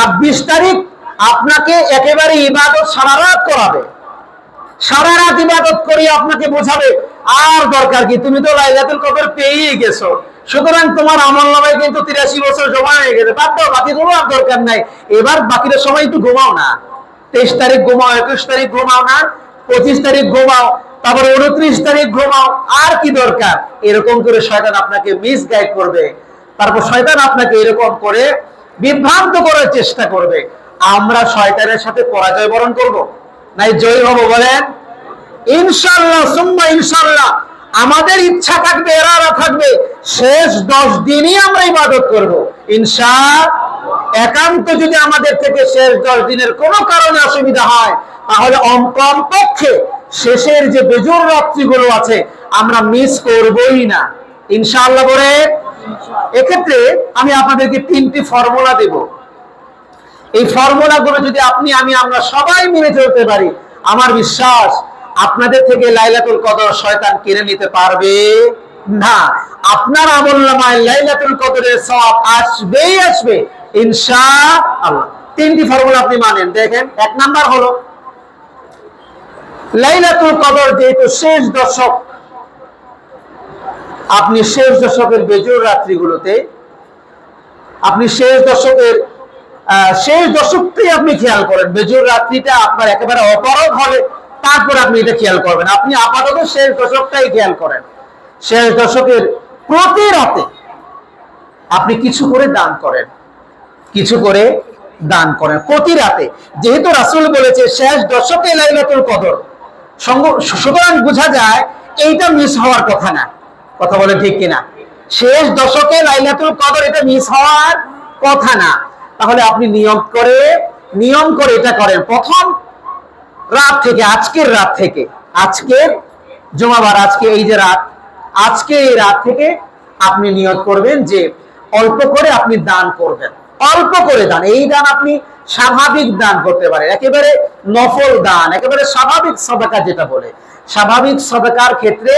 ছাব্বিশ তারিখ আপনাকে একেবারে ইবাদত সারা রাত করাবে। সারা রাত ইবাদত করে আপনাকে বোঝাবে, আর দরকার কি? তুমি তো লাইলাতুল কদর পেয়েই গেছো। সুতরাং তোমার আমল নামায় কিন্তু তিরাশি বছর জমা হয়ে গেছে। বাদ দাও বাকি কোনো আর দরকার নাই। এবার বাকিটা সময় একটু ঘুমাও না। তেইশ তারিখ ঘুমাও, একুশ তারিখ ঘুমাও না, পঁচিশ তারিখ ঘুমাও, তারপরে উনত্রিশ তারিখ ঘুমাও, আর কি দরকার? এরকম করে শয়তান আপনাকে মিস গাইড করবে। তারপর শয়তান আপনাকে এরকম করে বিভ্রান্ত করার চেষ্টা করবে। আমরা শয়তানের সাথে পরাজয় বরণ করব। নাই, জয় হব, বলেন। ইনশাল্লাহ সুম্মা ইনশাল্লাহ আমাদের ইচ্ছা থাকবে, এরারা থাকবে। শেষ দশ দিনই আমরা ইবাদত করব। ইনশা, একান্ত যদি আমাদের থেকে শেষ দশ দিনের কোনো কারণে অসুবিধা হয়, তাহলে কমপক্ষে শেষের যে বেজোর রাত্রিগুলো আছে, আমরা মিস করবই না। ইনশাআল্লাহ বলে এক্ষেত্রে আমি আপনাদেরকে তিনটি ফর্মুলা দেব। এই ফর্মুলা গুলো যদি আপনি, আমি, আমরা সবাই মেনে চলতে পারি, আমার বিশ্বাস আপনাদের থেকে লাইলাতুল কদর শয়তান কিনে নিতে পারবে না। আপনার আমল নামায় লাইলাতুল কদরের সব আসবেই আসবে, ইনশাআল্লাহ। তিনটি ফর্মুলা আপনি মানেন। দেখেন, এক নাম্বার হলো, লাইলাতুল কদর যেহেতু শেষ দশক আপনি শেষ দশকের বেজোর রাত্রিগুলোতে, আপনি শেষ দশকের শেষ দশকটাই আপনি খেয়াল করেন। বেজোর রাত্রিটা আপনার একেবারে অপরাধ হবে তারপর আপনি এটা খেয়াল করবেন। আপনি আপাতত শেষ দশকটাই খেয়াল করেন। শেষ দশকের প্রতি রাতে আপনি কিছু করে দান করেন। কিছু করে দান করেন। প্রতি রাতে। যেহেতু রাসূল বলেছে, শেষ দশকে লাইলাতুল কদর। সুতরাং বোঝা যায়, এইটা মিস হওয়ার কথা না। কথা বলে ঠিক কিনা? শেষ দশকে লাইলাতুল কদর এটা মিস হওয়ার কথা না। তাহলে আপনি নিয়ম করে নিয়ম করে এটা করেন। প্রথম রাত থেকে, আজকের রাত থেকে, আজকের জমাবার, আজকে এই যে রাত, আজকে এই রাত থেকে আপনি নিয়ত করবেন যে অল্প করে আপনি দান করবেন। অল্প করে দান, এই দান আপনি স্বাভাবিক দান করতে পারেন। একেবারে নফল দান, একেবারে স্বাভাবিক সদাকা যেটা বলে। স্বাভাবিক সদাকার ক্ষেত্রে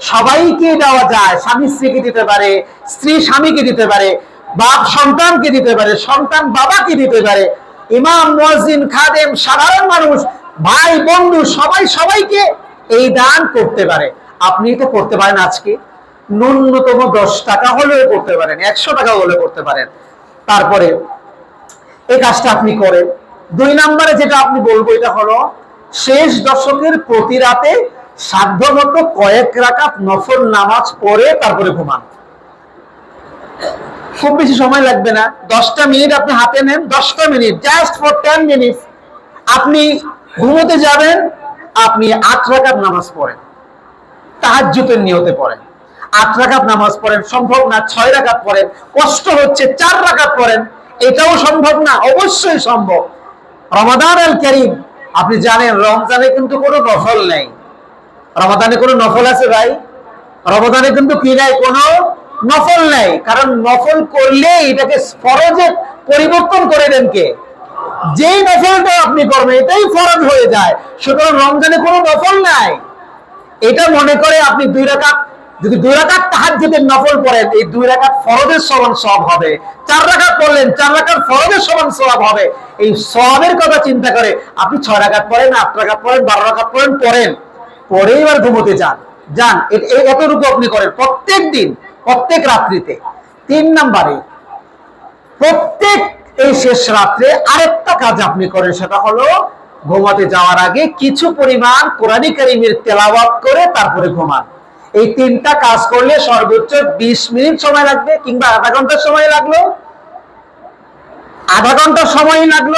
সবাইকে দেওয়া যায়, স্বামী স্ত্রীকে দিতে পারে, স্ত্রী স্বামীকে দিতে পারে, বাপ সন্তানকে দিতে পারে, সন্তান বাবাকে দিতে পারে। ইমাম, মুয়াজ্জিন, খাদেম, সাধারণ মানুষ, ভাই, বন্ধু, সবাই সবাইকে এই দান করতে পারে। আপনি এটা করতে পারেন আজকে। ন্যূনতম দশ টাকা হলেও করতে পারেন, একশো টাকা হলেও করতে পারেন। তারপরে এই কাজটা আপনি করেন। দুই নম্বরে যেটা আপনি বলব, এটা হলো শেষ দশকের প্রতি রাতে সাধ্যমতো কয়েক রাকাত নফল নামাজ পড়ে তারপরে ঘুমান। খুব বেশি সময় লাগবে না। দশটা মিনিট আপনি হাতে নেন, দশটা minute just for ten minute আপনি ঘুমোতে যাবেন, আপনি আট রাকাত নামাজ পড়েন। তাহাজ্জুতের নিয়তে পড়েন। আট রাকাত নামাজ পড়েন, সম্ভব না ছয় রাকাত পড়েন, কষ্ট হচ্ছে, চার রাকাত পড়েন। এটাও সম্ভব না, অবশ্যই সম্ভব। রমাদান আল করিম আপনি জানেন, রমজানে কিন্তু কোনো নফল নেই। রমাদানে কোনো নফল আছে ভাই? রমাদানে কিন্তু কি নাই? কোনো নফল নেই। কারণ নফল করলে এটাকে ফরজে পরিবর্তন করে দেন কে? যেই নফলটা আপনি করবেন, এটাই ফরজ হয়ে যায়। সুতরাং রমজানে কোনো নফল নাই। এটা মনে করে আপনি দুই রাকাত, যদি দুই রাকাত যদি নফল পড়েন, এই দুই রাকাত ফরজের সমান সব হবে। চার রাকাত পড়লেন, চার রাকাত ফরজের সমান সব হবে। এই সবের কথা চিন্তা করে, আপনি ছয় রাকাত পড়েন, আট রাকাত পড়েন, বারো রাকাত পড়েন পড়েন। পরে এবার ঘুমোতে যান। যান এতটুকু আপনি করেন। প্রত্যেক দিন, প্রত্যেক রাত্রিতে। তিন নাম্বারে, প্রত্যেক এই শেষ রাত্রে আরেকটা কাজ আপনি করেন, সেটা হলো ঘুমাতে যাওয়ার আগে কিছু পরিমাণ কোরআনী কারিমের তেলাওয়াত করে তারপরে ঘুমান। এই তিনটা কাজ করলে সর্বোচ্চ বিশ মিনিট সময় লাগবে কিংবা আধা ঘণ্টার সময় লাগল। আধা ঘণ্টা সময় লাগল।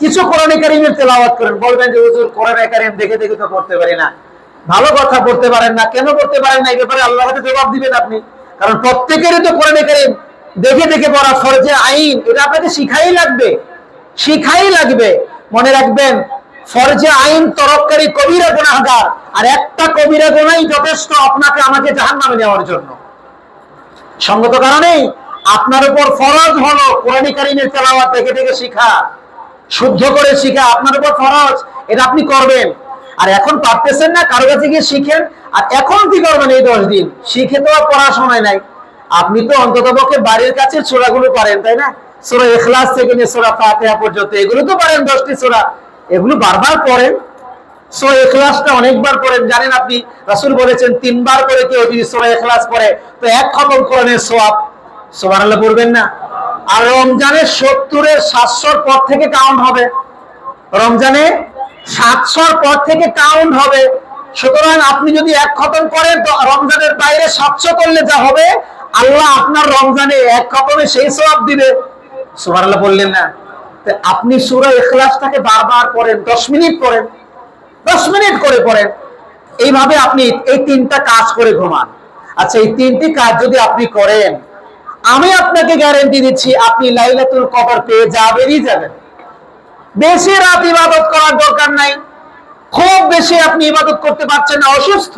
কিছু কোরআনী কারিমের তেলাওয়াত করেন। বলবেন যে, হুজুর, কোরআন কারিম দেখে দেখে তো করতে পারি না। ভালো কথা পড়তে পারেন না, কেন পড়তে পারেন না, এই ব্যাপারে আল্লাহ হাতে জবাব দিবেন আপনি। কারণ প্রত্যেকেরই তো কোরআনে কারিম দেখে দেখে পড়া ফরজে আইন, এটা আপনাকে শিখাই লাগবে শিখাই লাগবে। মনে রাখবেন, ফরজে আইন তরফকারী কবিরা গুনাহগার, আর একটা কবিরা গুনাই যথেষ্ট আপনাকে আমাকে জাহান্নামে নেওয়ার জন্য। সঙ্গত কারণেই আপনার উপর ফরজ হলো কোরআনী কারিমের তেলাওয়াত, দেখে দেখে শিখা, শুদ্ধ করে শিখা, আপনার উপর ফরজ, এটা আপনি করবেন। আর এখন পারতেছেন না, কারও কাছে গিয়ে শিখেন। আর এখন কি করবেন এই দশ দিন? শিখে তো আর পড়ার সময় নাই। আপনি তো অন্তত পক্ষে বাড়ির কাছে ছোড়াগুলো করেন তাই না? সোরা এখলাস থেকে নিয়ে সোরা ফাতিহা পর্যন্ত, এগুলো তো পারেন দশটি সোরা। এগুলো বারবার পড়েন। সোরা ইখলাসটা অনেকবার পড়েন। জানেন আপনি, রাসূল বলেছেন, তিনবার করে কেউ যদি সোরা ইখলাস পড়ে, তো এক খতম কোরআনের সোয়াব সুবহানাল্লাহ পড়বেন না। আর রমজানের সত্তরের সাতশোর পর থেকে কাউন্ট হবে। রমজানে সাতশোর পর থেকে কাউন্ট হবে। সুতরাং আপনি যদি এক খতম করেন, তো রমজানের বাইরে সাতশো করলে যা হবে, আল্লাহ আপনার রমজানে এক খতমে সেই সওয়াব দিবে। সুবহানাল্লাহ বললেন না। আপনি সূরা ইখলাসটাকে বারবার পড়েন, দশ মিনিট পড়েন, দশ মিনিট করে পড়েন। এইভাবে আপনি এই তিনটা কাজ করে ঘুমান। আচ্ছা এই তিনটি কাজ যদি আপনি করেন, আমি আপনাকে গ্যারেন্টি দিচ্ছি, আপনি লাইলাতুল কদর পেয়ে যাবেনই যাবেন। বেশি রাত ইবাদত করার দরকার নাই। খুব বেশি আপনি ইবাদত করতে পারছেন না, অসুস্থ।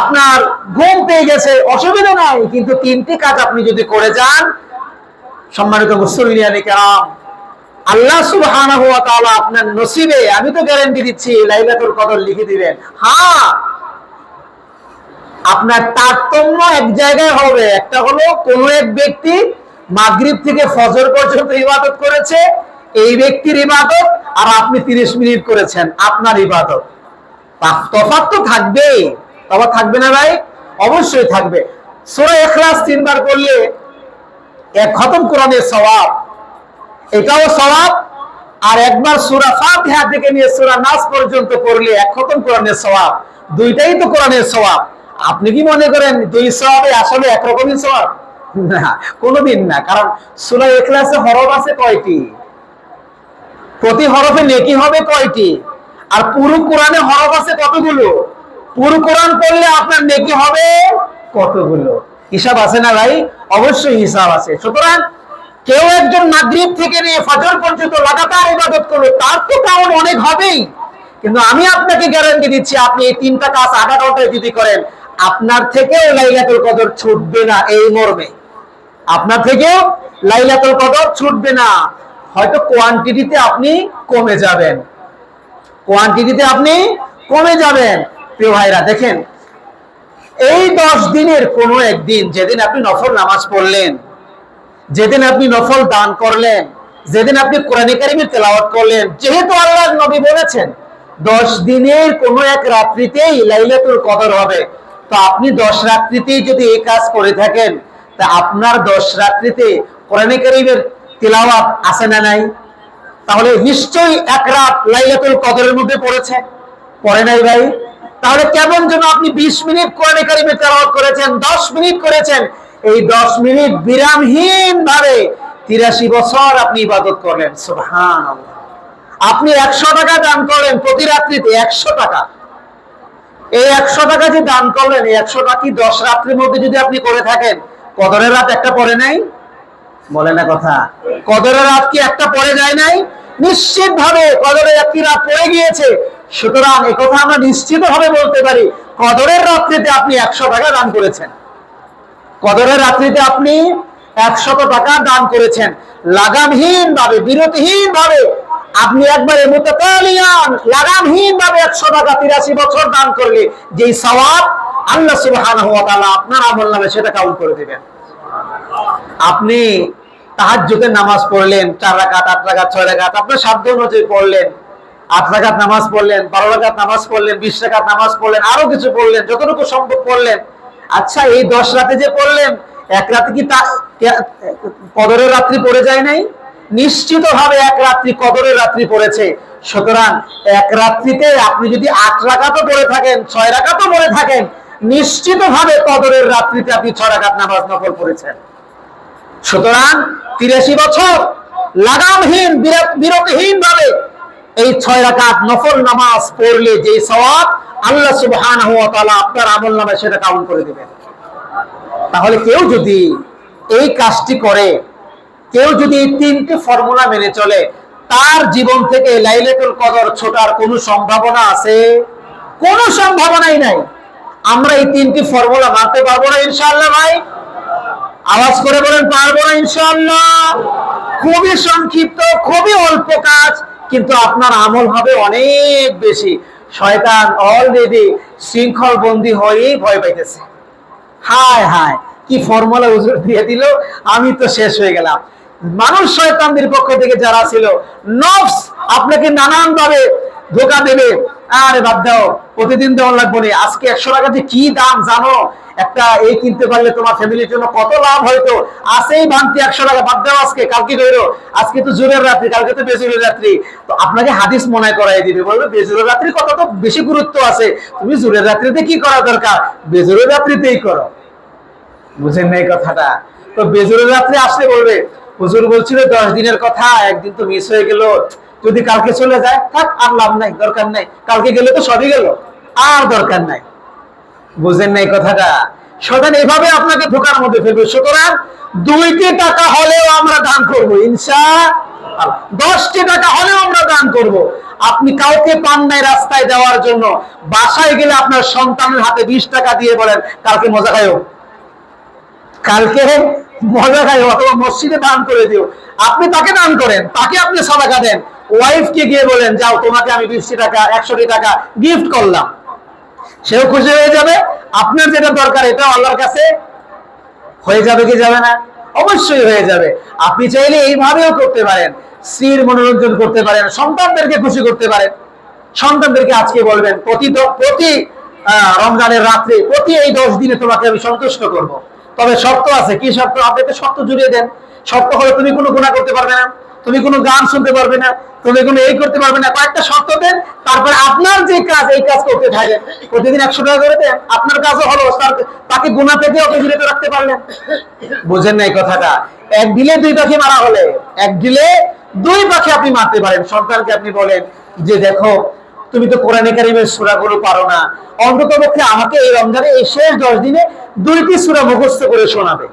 আপনার ঘুম পেয়ে গেছে, অসুবিধা নাই, কিন্তু তিনটি কাজ আপনি যদি করে যান, সম্মানিত মুসলিয়ানি কেরাম, আল্লাহ তাআলা আপনার নসিবে, আমি তো গ্যারান্টি দিচ্ছি, লাইলাতুল কদর লিখে দিবেন। হ্যাঁ আপনার তারতম্য এক জায়গায় হবে, একটা হলো কোন এক ব্যক্তি মাগরিব থেকে ফজর পর্যন্ত ইবাদত করেছে এই ব্যক্তির ইবাদত, আর আপনি 30 মিনিট করেছেন, আপনার ইবাদত। তা- তফাৎ তো থাকবেই। তফাৎ থাকবে না ভাই? অবশ্যই থাকবে। সূরা ইখলাস তিনবার করলে এক খতম কোরআনের সওয়াব। এটাও সওয়াব। আর একবার সূরা ফাতিহা থেকে নিয়ে সূরা নাস পর্যন্ত পড়লে এক খতম কোরআনের সওয়াব। দুইটাই তো কোরআনের সওয়াব। আপনি কি মনে করেন, দুই সওয়াবে আসলে একরকমই সওয়াব? না, কোনোদিন না। কারণ সূরা ইখলাসে হরফ আছে কয়টি? প্রতি হরফে নেকি হবে কয়টি? আর পুরো কোরআনে হরফ আছে কতগুলো? পুরো কোরআন পড়লে আপনার নেকি হবে কতগুলো? হিসাব আছে না ভাই? অবশ্যই হিসাব আছে। সুতরাং কেউ একজন মাগরিব থেকে নিয়ে ফজর পর্যন্ত লাগাতার ইবাদত করল তার তো কারণ অনেক হবেই। কিন্তু আমি আপনাকে গ্যারান্টি দিচ্ছি, আপনি এই তিনটা কাজ আধা ঘন্টায় যদি করেন, আপনার থেকেও লাইলাতুল কদর ছুটবে না এই মর্মে। আপনার থেকেও লাইলাতুল কদর ছুটবে না। হয়তো কোয়ান্টিটিতে আপনি কমে যাবেন। কোয়ান্টিটিতে আপনি কমে যাবেন। প্রিয় ভাইরা, দেখেন, এই দশ দিনের কোনো একদিন যেদিন আপনি নফল নামাজ পড়লেন, যেদিন আপনি নফল দান করলেন, যেদিন আপনি কোরআন কারিমের তেলাওয়াত করলেন, যেহেতু আল্লাহ নবী বলেছেন, দশ দিনের কোনো এক রাত্রিতেই লাইলাতুল কদর হবে। তো আপনি দশ রাত্রিতেই যদি এই কাজ করে থাকেন, তা আপনার দশ রাত্রিতে কোরআন কারিমের তেলাওয়াত আছে না নাই? তাহলে নিশ্চয়ই এক রাত লাইলাতুল কদরের মধ্যে পড়েছে। পড়ে নাই ভাই? তাহলে কেমন যেন আপনি বিশ মিনিট কোরআন কারিমে তেলাওয়াত করেছেন, দশ মিনিট করেছেন। এই দশ মিনিট বিরামহীন ভাবে তিরাশি বছর আপনি ইবাদত করলেন সুবহান আপনি একশো টাকা দান করলেন প্রতি রাত্রিতে, একশো টাকা। এই একশো টাকা যে দান করলেন, এই একশো টাকা কি দশ রাত্রির মধ্যে যদি আপনি করে থাকেন, কদরের রাত একটা পড়ে নাই? বলে না কথা। কদরের রাত কি একটা পড়ে যায় নাই? নিশ্চিত ভাবে কদরের একটি রাত পড়ে গিয়েছে। সুতরাং কথা আমরা নিশ্চিত ভাবে বলতে পারি, কদরের রাত্রিতে আপনি একশো টাকা দান করেছেন। কদরের রাত্রিতে আপনি একশত টাকা দান করেছেন। লাগামহীন ভাবে বিরতিহীন ভাবে আপনি একবারে মুতাকালিয়ান লাগামহীন ভাবে একশো টাকা তিরাশি বছর দান করলে যেই সওয়াব আল্লাহ সুবহানাহু আপনার আমল নামে সেটা কাউন্ট করে দিবেন। আপনি তাহাজ্জুদের নামাজ পড়লেন, চার রাকাত, আট রাকাত, ছয় রাকাত, আপনার সাধ্য অনুযায়ী পড়লেন, আট রাকাত নামাজ পড়লেন, বারো রাকাত নামাজ পড়লেন, বিশ রাকাত নামাজ পড়লেন, আরও কিছু পড়লেন, যতটুকু সম্ভব পড়লেন। আচ্ছা এই দশ রাতে যে পড়লেন, এক রাতে কি তা কদরের রাত্রি পড়ে যায় নাই? নিশ্চিত ভাবে এক রাত্রি কদরের রাত্রি পড়েছে। সুতরাং এক রাত্রিতে আপনি যদি আট রাকাতও পড়ে থাকেন, ছয় রাকাতও পড়ে থাকেন নিশ্চিত ভাবে কদরের রাত্রিতে আপনি ছয় রাকাত নামাজ নফল পড়েছেন। সুতরাং তিরাশি বছর লাগামহীন বিরত- বিরতিহীন ভাবে এই ছয় রাকাত নফল নামাজ পড়লে যে সওয়াব আল্লাহ সুবহানাহু ওয়া আপনার আমল নামে সেটা কাউন্ট করে দিবেন। তাহলে কেউ যদি এই কাজটি করে, কেউ যদি এই তিনটি ফর্মুলা মেনে চলে, তার জীবন থেকে লাইলাতুল কদর ছোটার কোনো সম্ভাবনা আছে? কোনো সম্ভাবনাই নাই। আমরা এই তিনটি ফর্মুলা মানতে পারব না ইনশাআল্লাহ ভাই। আওয়াজ করে বলেন, পারব না, ইনশাআল্লাহ। খুবই সংক্ষিপ্ত, খুবই অল্প কাজ, কিন্তু আপনার আমল হবে অনেক বেশি। শয়তান অলরেডি শৃঙ্খল বন্দী হয়েই ভয় পাইতেছে। হায় হায়, কি ফর্মুলা দিয়ে দিল? আমি তো শেষ হয়ে গেলাম। মানুষ শয়তানদের পক্ষ থেকে যারা ছিল, নফস আপনাকে নানান ভাবে ধোকা দেবে। আরে বাদ দাও, প্রতিদিন দেওয়ার লাগবে না আজকে একশো টাকা যে কি দাম, জানো? একটা এই কিনতে পারলে তোমার ফ্যামিলির জন্য কত লাভ হয়তো। আসেই ভাঙতি একশো টাকা, বাদ দাও আজকে, কালকে কইরো আজকে তো জোরের রাত্রি, কালকে তো বেজুরের রাত্রি। তো আপনাকে হাদিস মনে করাই দিবে, বলবে বেজুরের রাত্রি কত তো বেশি গুরুত্ব আছে। তুমি জোরের রাত্রিতে কি করা দরকার? বেজুরের রাত্রিতেই করো। বুঝেন না এই কথাটা? তো বেজুরের রাত্রে আসলে বলবে, হুজুর বলছিল দশ দিনের কথা, একদিন তো মিস হয়ে গেল। যদি কালকে চলে যায়, থাক, আর লাভ নাই, দরকার নাই। কালকে গেলে তো সবই গেল, আর দরকার নাই। বুঝেন না এই কথাটা? সদান এভাবে আপনাকে ধোকার মধ্যে ফেলবে। সুতরাং দুইটি টাকা হলেও আমরা দান করব ইনশা দশটি টাকা হলেও আমরা দান করব। আপনি কাউকে পান নাই রাস্তায় দেওয়ার জন্য। বাসায় গেলে আপনার সন্তানের হাতে বিশ টাকা দিয়ে বলেন, কালকে মজা খাইও। কালকে মজা খাই অথবা মসজিদে দান করে দিও। আপনি তাকে দান করেন, তাকে আপনি সদাকা দেন। ওয়াইফকে গিয়ে বলেন, যাও, তোমাকে আমি বিশটি টাকা, একশোটি টাকা গিফট করলাম। সেও খুশি হয়ে যাবে। আপনার যেটা দরকার এটা আল্লাহর কাছে হয়ে যাবে কি যাবে না? অবশ্যই হয়ে যাবে। আপনি চাইলে এইভাবেও করতে পারেন। স্ত্রীর মনোরঞ্জন করতে পারেন, সন্তানদেরকে খুশি করতে পারেন। সন্তানদেরকে আজকে বলবেন, প্রতি প্রতি রমজানের রাত্রে, প্রতি এই দশ দিনে তোমাকে আমি সন্তুষ্ট করব। তবে শর্ত আছে, কি শর্ত? আপনি তো শর্ত জুড়িয়ে দেন। শর্ত হলে, তুমি কোনো গুণা করতে পারবে না। তুমি কোনো গান শুনতে পারবে না, তুমি কোনো এই করতে পারবে না। কয়েকটা শর্ত দেন, তারপরে আপনার যে কাজ, এই কাজ করতে থাকেন। প্রতিদিন একশো টাকা করে দেন, আপনার কাজও হলো তাকে গুণা থেকে ওকে বিরত রাখতে পারলেন। বুঝেন না এই কথাটা। এক দিলে দুই পাখি মারা হলে, এক দিলে দুই পাখি আপনি মারতে পারেন। সন্তানকে আপনি বলেন যে, দেখো, তুমি তো কোরআনে কারিমের সুরাগুলো পারো না। অন্তত পক্ষে আমাকে এই রমজানে, এই শেষ দশ দিনে দুইটি সুরা মুখস্থ করে শোনাবে।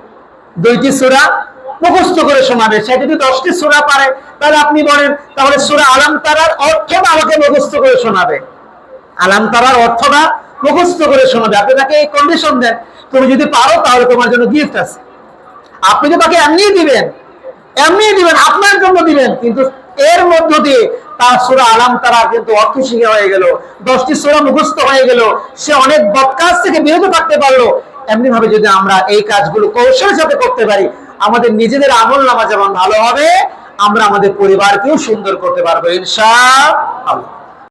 দুইটি সুরা মুখস্থ করে শোনাবে। সে যদি দশটি সুরা পারে, তাহলে আপনি বলেন, তাহলে সুরা আলাম তারার অর্থটা আমাকে মুখস্থ করে শোনাবে। আলাম তারার অর্থটা মুখস্থ করে শোনাবে। আপনি তাকে এই কন্ডিশন দেন, তুমি যদি পারো, তাহলে তোমার জন্য গিফট আছে। আপনি তো তাকে এমনিই দিবেন এমনিই দিবেন, আপনার জন্য দিবেন, কিন্তু এর মধ্য দিয়ে তার সুরা আলাম তারা কিন্তু অর্থ শিখে হয়ে গেল, দশটি সুরা মুখস্থ হয়ে গেল, সে অনেক বদকাজ থেকে বিরত থাকতে পারল। এমনি ভাবে যদি আমরা এই কাজগুলো কৌশলের সাথে করতে পারি আমাদের নিজেদের আমল নামা যেমন ভালো হবে আমরা আমাদের পরিবারকেও সুন্দর করতে পারব ইনশা